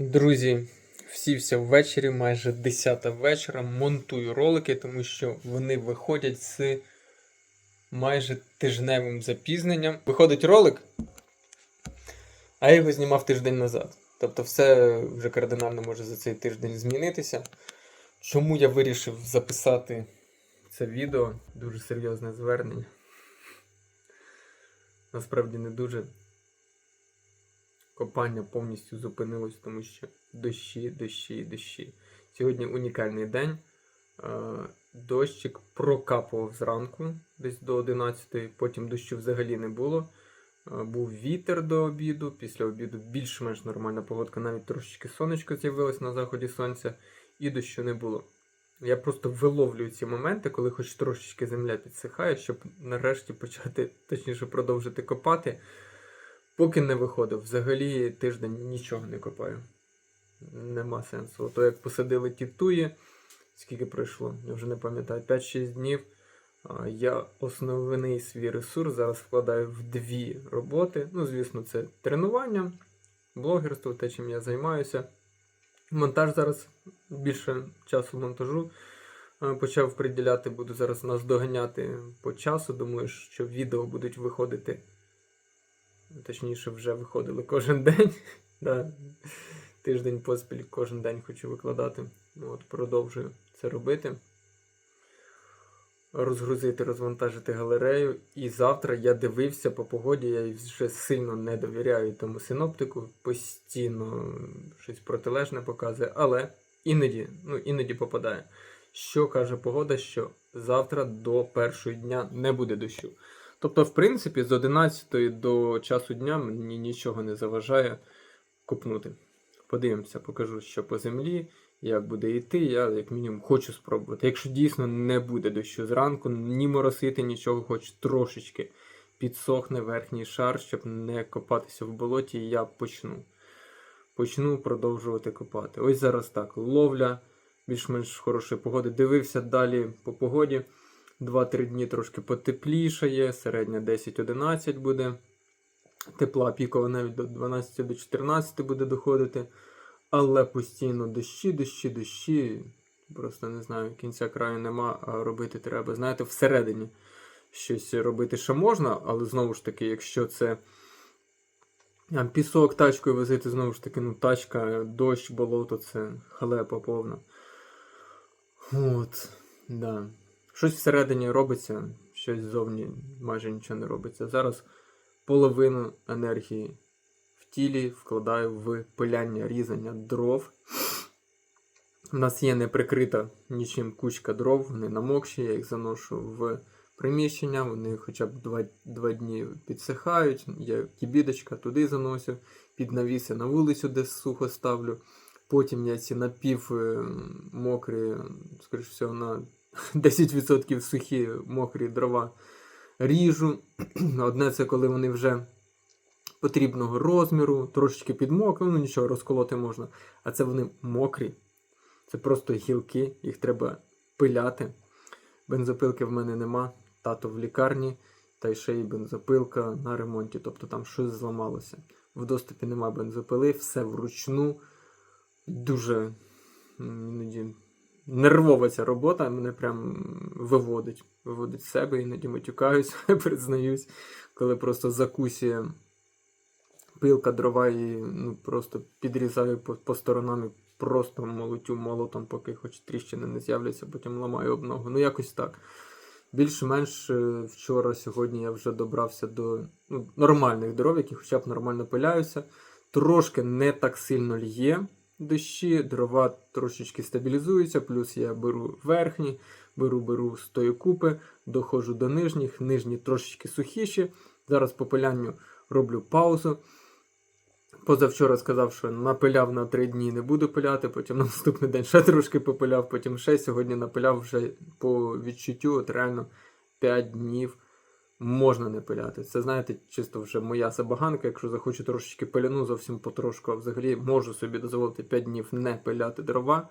Друзі, всівся ввечері, майже 10 вечора. Монтую ролики, тому що вони виходять з майже тижневим запізненням. Виходить ролик, а я його знімав тиждень назад. Тобто, все вже кардинально може за цей тиждень змінитися. Чому я вирішив записати це відео? Дуже серйозне звернення. Насправді не дуже. Копання повністю зупинилось, тому що дощі, дощі, дощі. Сьогодні унікальний день. Е, Дощик прокапував зранку, десь до 11, потім дощу взагалі не було. Е, Був вітер до обіду, після обіду більш-менш нормальна погодка, навіть трошечки сонечко з'явилось на заході сонця, і дощу не було. Я просто виловлюю ці моменти, коли хоч трошечки земля підсихає, щоб нарешті почати, точніше, продовжити копати. Поки не виходив, взагалі тиждень нічого не копаю. Нема сенсу. Ото як посадили ті туї, скільки пройшло, я вже не пам'ятаю, 5-6 днів. Я основний свій ресурс зараз вкладаю в дві роботи. Ну, звісно, це тренування, блогерство, те, чим я займаюся. Монтаж зараз більше часу монтажу почав приділяти, буду зараз нас доганяти по часу. Думаю, що відео будуть виходити. Точніше, вже виходили кожен день. да. Тиждень поспіль кожен день хочу викладати. От, продовжую це робити. Розгрузити, розвантажити галерею. І завтра я дивився по погоді, я вже сильно не довіряю тому синоптику, постійно щось протилежне показує, але іноді, ну, іноді попадає. Що каже погода, що завтра до першого дня не буде дощу. Тобто, в принципі, з 11 до часу дня мені нічого не заважає купнути. Подивимося, покажу, що по землі, як буде йти. Я, як мінімум, хочу спробувати. Якщо дійсно не буде дощу зранку, ні моросити, нічого, хоч трошечки підсохне верхній шар, щоб не копатися в болоті, я почну. Почну продовжувати копати. Ось зараз так. Ловля, більш-менш хорошої погоди. Дивився далі по погоді. 2-3 дні трошки потеплішає, середня 10-11 буде. Тепла пікова навіть до 12 до 14 буде доходити. Але постійно дощі, дощі, дощі. Просто не знаю, кінця краю нема, а робити треба. Знаєте, всередині щось робити ще можна, але знову ж таки, якщо це пісок тачкою возити, знову ж таки, ну, тачка, дощ, болото це халепа повна. От, да. Щось всередині робиться, щось ззовні майже нічого не робиться. Зараз половину енергії в тілі вкладаю в пиляння різання дров. У нас є неприкрита нічим кучка дров, вони намокші, я їх заношу в приміщення, вони хоча б 2, 2 дні підсихають. Я кібідочка туди заносю, під навіси на вулицю, де сухо ставлю. Потім я ці напів е, скоріш всього, на 10% сухі мокрі дрова ріжу. Одне це коли вони вже потрібного розміру, трошечки підмокли, ну нічого, розколоти можна. А це вони мокрі. Це просто гілки, їх треба пиляти. Бензопилки в мене нема. Тато в лікарні, та й ще й бензопилка на ремонті. Тобто там щось зламалося. В доступі нема бензопили, все вручну. Дуже іноді нервова ця робота, мене прям виводить. Виводить з себе, іноді матюкаюсь, признаюсь, коли просто закусює пилка, дрова і ну, просто підрізаю по, по сторонам і просто молотю молотом, поки хоч тріщини не з'являться, потім ламаю об ногу. Ну, якось так. Більш-менш е, вчора, сьогодні я вже добрався до ну, нормальних дров, які хоча б нормально пиляються. Трошки не так сильно лє дощі, дрова трошечки стабілізуються, плюс я беру верхні, беру беру з тої купи, доходжу до нижніх, нижні трошечки сухіші. Зараз по пилянню роблю паузу. Позавчора сказав, що напиляв на 3 дні не буду пиляти, потім на наступний день ще трошки попиляв, потім ще сьогодні напиляв вже по відчуттю, от реально 5 днів можна не пиляти. Це, знаєте, чисто вже моя забаганка. Якщо захочу трошечки пиляну, зовсім потрошку, а взагалі можу собі дозволити 5 днів не пиляти дрова.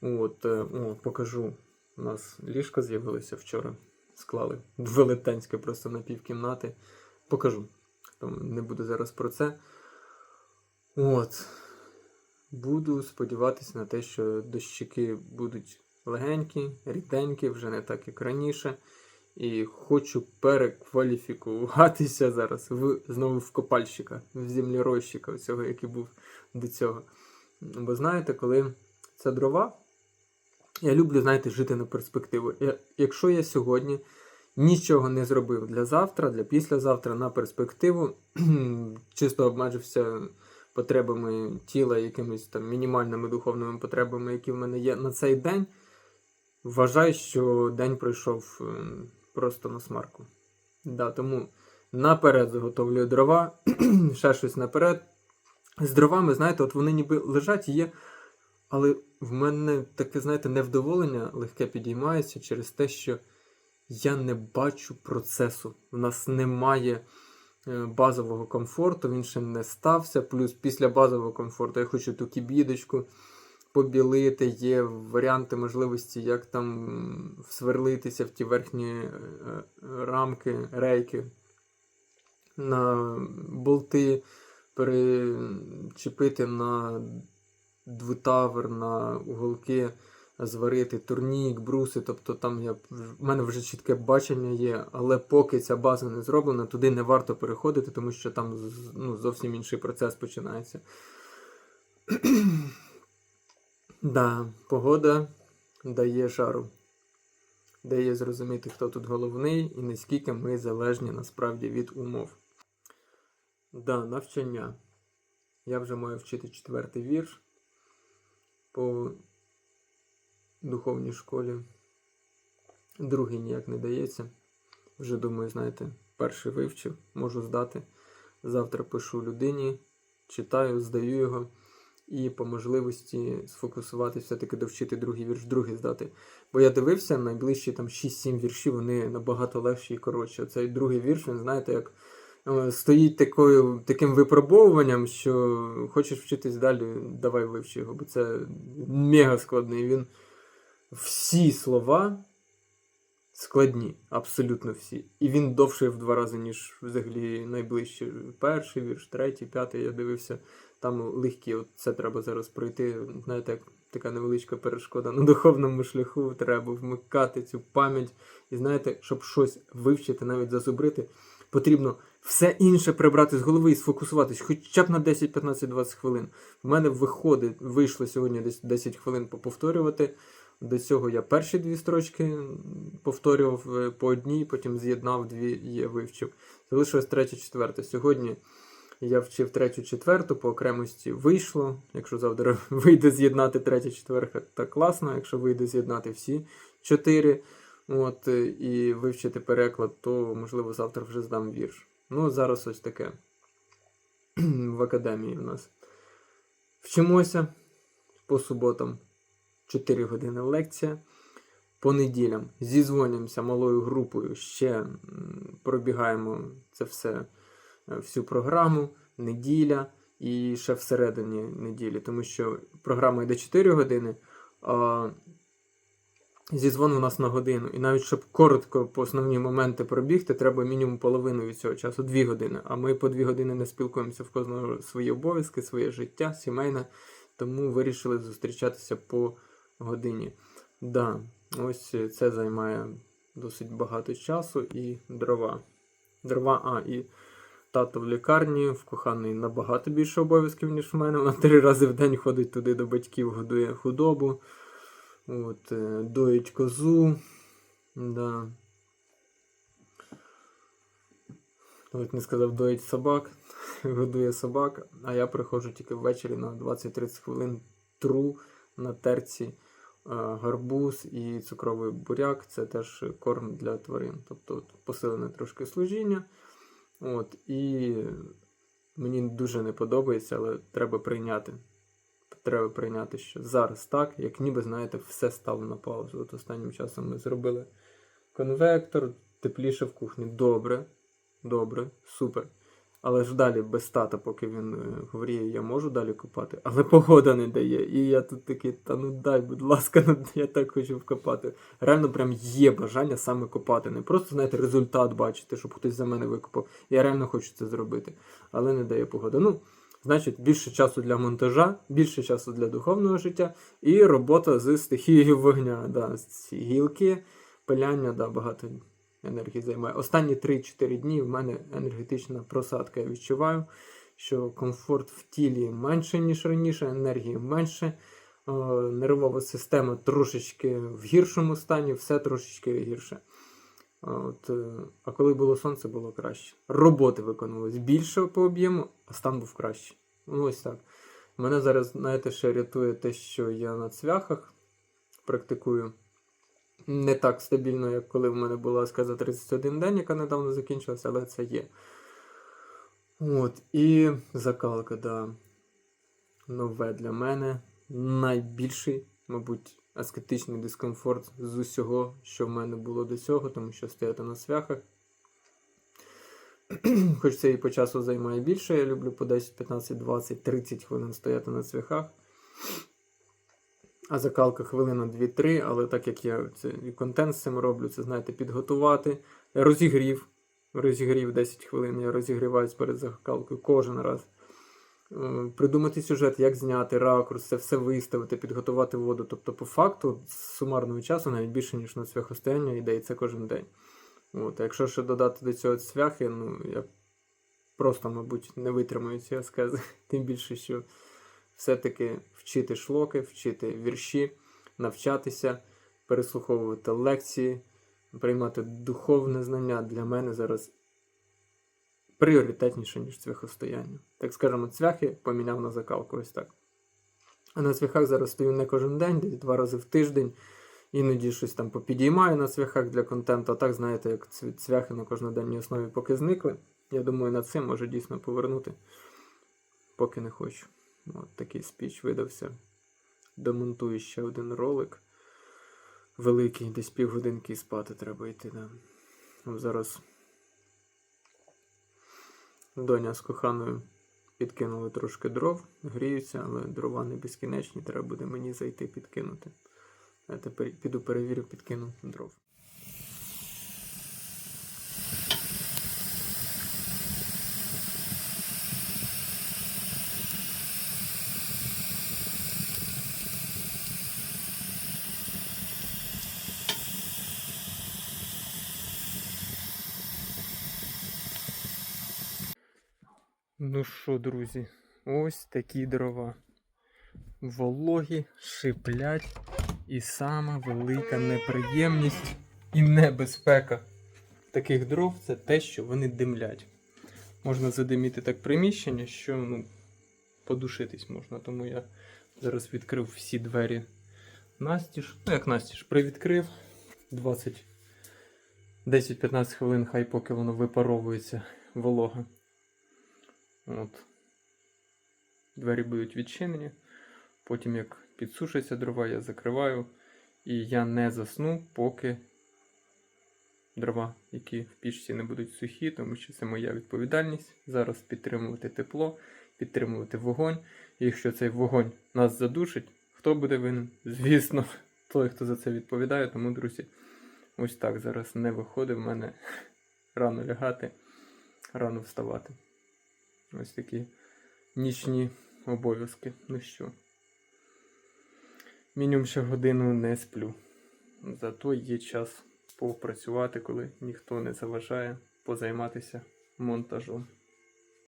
От, е, о, покажу. У нас ліжко з'явилося вчора. Склали велетенське просто на півкімнати. Покажу. Тому не буду зараз про це. От. Буду сподіватися на те, що дощики будуть легенькі, ріденькі, вже не так, як раніше. І хочу перекваліфікуватися зараз в, знову в копальщика, в землеройщика, цього, який був до цього. Бо знаєте, коли це дрова, я люблю, знаєте, жити на перспективу. Я, якщо я сьогодні нічого не зробив для завтра, для післязавтра на перспективу, чисто обмежився потребами тіла, якимись там мінімальними духовними потребами, які в мене є на цей день, вважаю, що день пройшов ем, просто на смарку. Да, тому наперед заготовлюю дрова, ще щось наперед. З дровами, знаєте, от вони ніби лежать і є. Але в мене таке, знаєте, невдоволення легке підіймається через те, що я не бачу процесу. У нас немає е, базового комфорту, він ще не стався. Плюс після базового комфорту я хочу ту кібідочку побілити, є варіанти можливості, як там м, всверлитися в ті верхні е, е, рамки, рейки, на болти перечепити на двутавер, на уголки, зварити турнік, бруси. Тобто там я, в мене вже чітке бачення є, але поки ця база не зроблена, туди не варто переходити, тому що там ну, зовсім інший процес починається. Да, погода дає жару. Дає зрозуміти, хто тут головний і наскільки ми залежні насправді від умов. Да, навчання. Я вже маю вчити четвертий вірш по духовній школі. Другий ніяк не дається. Вже думаю, знаєте, перший вивчив, можу здати. Завтра пишу людині, читаю, здаю його. І по можливості сфокусуватися, все-таки довчити другий вірш, другий здати. Бо я дивився, найближчі там 6-7 віршів, вони набагато легші і коротші. Цей другий вірш, він знаєте, як е, стоїть такою, таким випробовуванням, що хочеш вчитись далі, давай вивчи його, бо це мега складний. Він всі слова складні, абсолютно всі. І він довший в два рази, ніж взагалі найближчий. Перший вірш, третій, п'ятий. Я дивився, там легкі. От це треба зараз пройти. Знаєте, як така невеличка перешкода на духовному шляху. Треба вмикати цю пам'ять. І знаєте, щоб щось вивчити, навіть зазубрити, потрібно все інше прибрати з голови і сфокусуватись, хоча б на 10, 15, 20 хвилин. В мене виходить, вийшло сьогодні десь 10 хвилин поповторювати. До цього я перші дві строчки повторював е, по одній, потім з'єднав дві і я вивчив. Залишилось третя, четверта. Сьогодні я вчив третю, четверту, по окремості вийшло. Якщо завтра вийде з'єднати третя, четверта, так класно. Якщо вийде з'єднати всі чотири, от, е, і вивчити переклад, то можливо завтра вже здам вірш. Ну, зараз ось таке. В академії в нас. Вчимося по суботам. 4 години лекція. По неділям зізвонимося малою групою, ще пробігаємо це все, е, всю програму, неділя і ще всередині неділі, тому що програма йде 4 години, а зізвон у нас на годину. І навіть щоб коротко по основні моменти пробігти, треба мінімум половину від цього часу, 2 години. А ми по 2 години не спілкуємося в кожного свої обов'язки, своє життя, сімейне, тому вирішили зустрічатися по годині. Да, ось це займає досить багато часу і дрова. Дрова, а, і тато в лікарні, в коханий набагато більше обов'язків, ніж в мене. Вона три рази в день ходить туди до батьків, годує худобу. От, е, доїть козу. Да. Навіть не сказав доїть собак, годує собак, а я приходжу тільки ввечері на 20-30 хвилин тру на терці е, гарбуз і цукровий буряк це теж корм для тварин. Тобто посилене трошки служіння. От, і мені дуже не подобається, але треба прийняти. Треба прийняти, що зараз так, як ніби, знаєте, все стало на паузу. От останнім часом ми зробили конвектор, тепліше в кухні. Добре, добре, супер. Але ж далі без тата, поки він е, хворіє, я можу далі копати, але погода не дає. І я тут такий, та ну дай, будь ласка, ну, я так хочу вкопати. Реально прям є бажання саме копати. Не просто, знаєте, результат бачити, щоб хтось за мене викопав. Я реально хочу це зробити, але не дає погода. Ну, Значить, більше часу для монтажа, більше часу для духовного життя і робота з стихією вогня. Да, ці гілки, пиляння, да, багато енергії займає. Останні 3-4 дні в мене енергетична просадка. Я відчуваю, що комфорт в тілі менше, ніж раніше, енергії менше. Нервова система трошечки в гіршому стані, все трошечки гірше. От, е, а коли було сонце, було краще. Роботи виконувалось більше по об'єму, а стан був кращий. Ну ось так. Мене зараз, знаєте, ще рятує те, що я на цвяхах практикую не так стабільно, як коли в мене була СК за 31 день, яка недавно закінчилася, але це є. От, і закалка, да. Нове для мене. Найбільший, мабуть, аскетичний дискомфорт з усього, що в мене було до цього, тому що стояти на цвяхах. Хоч це і по часу займає більше, я люблю по 10, 15, 20, 30 хвилин стояти на цвяхах. А закалка хвилина 2-3, але так як я це і контент з цим роблю, це знаєте, підготувати. Розігрів. Розігрів 10 хвилин, я розігріваюсь перед закалкою кожен раз. Е, Придумати сюжет, як зняти, ракурс, це все виставити, підготувати воду. Тобто, по факту, з сумарного часу навіть більше, ніж на цвяхостояння йде, і це кожен день. От, а якщо ще додати до цього цвяхи, ну я просто, мабуть, не витримаю ці аскези. Тим більше, що все-таки вчити шлоки, вчити вірші, навчатися, переслуховувати лекції, приймати духовне знання для мене зараз пріоритетніше, ніж цвяхостояння. Так скажемо, цвяхи поміняв на закалку ось так. А на цвяхах зараз стою не кожен день, десь два рази в тиждень. Іноді щось там попідіймаю на цвяхах для контенту, а так, знаєте, як цвяхи на кожноденній основі поки зникли. Я думаю, над цим може дійсно повернути, поки не хочу. От такий спіч видався. Домонтую ще один ролик. Великий, десь півгодинки спати треба йти. Да. Зараз доня з коханою підкинули трошки дров, гріються, але дрова не безкінечні, треба буде мені зайти підкинути. Я тепер піду перевірю, підкину дров. Ну що, друзі, ось такі дрова. Вологі, шиплять. І сама велика неприємність і небезпека таких дров це те, що вони димлять. Можна задиміти так приміщення, що ну, подушитись можна. Тому я зараз відкрив всі двері настіж. Ну, як настіж, привідкрив 20 10-15 хвилин, хай поки воно випаровується волога. От. Двері будуть відчинені. Потім, як підсушаться дрова, я закриваю. І я не засну, поки дрова, які в пічці не будуть сухі, тому що це моя відповідальність. Зараз підтримувати тепло, підтримувати вогонь. І якщо цей вогонь нас задушить, хто буде винен? Звісно, той, хто за це відповідає. Тому, друзі, ось так зараз не виходить в мене рано лягати, рано вставати. Ось такі нічні обов'язки. Ну що, мінімум ще годину не сплю. Зато є час попрацювати, коли ніхто не заважає позайматися монтажом.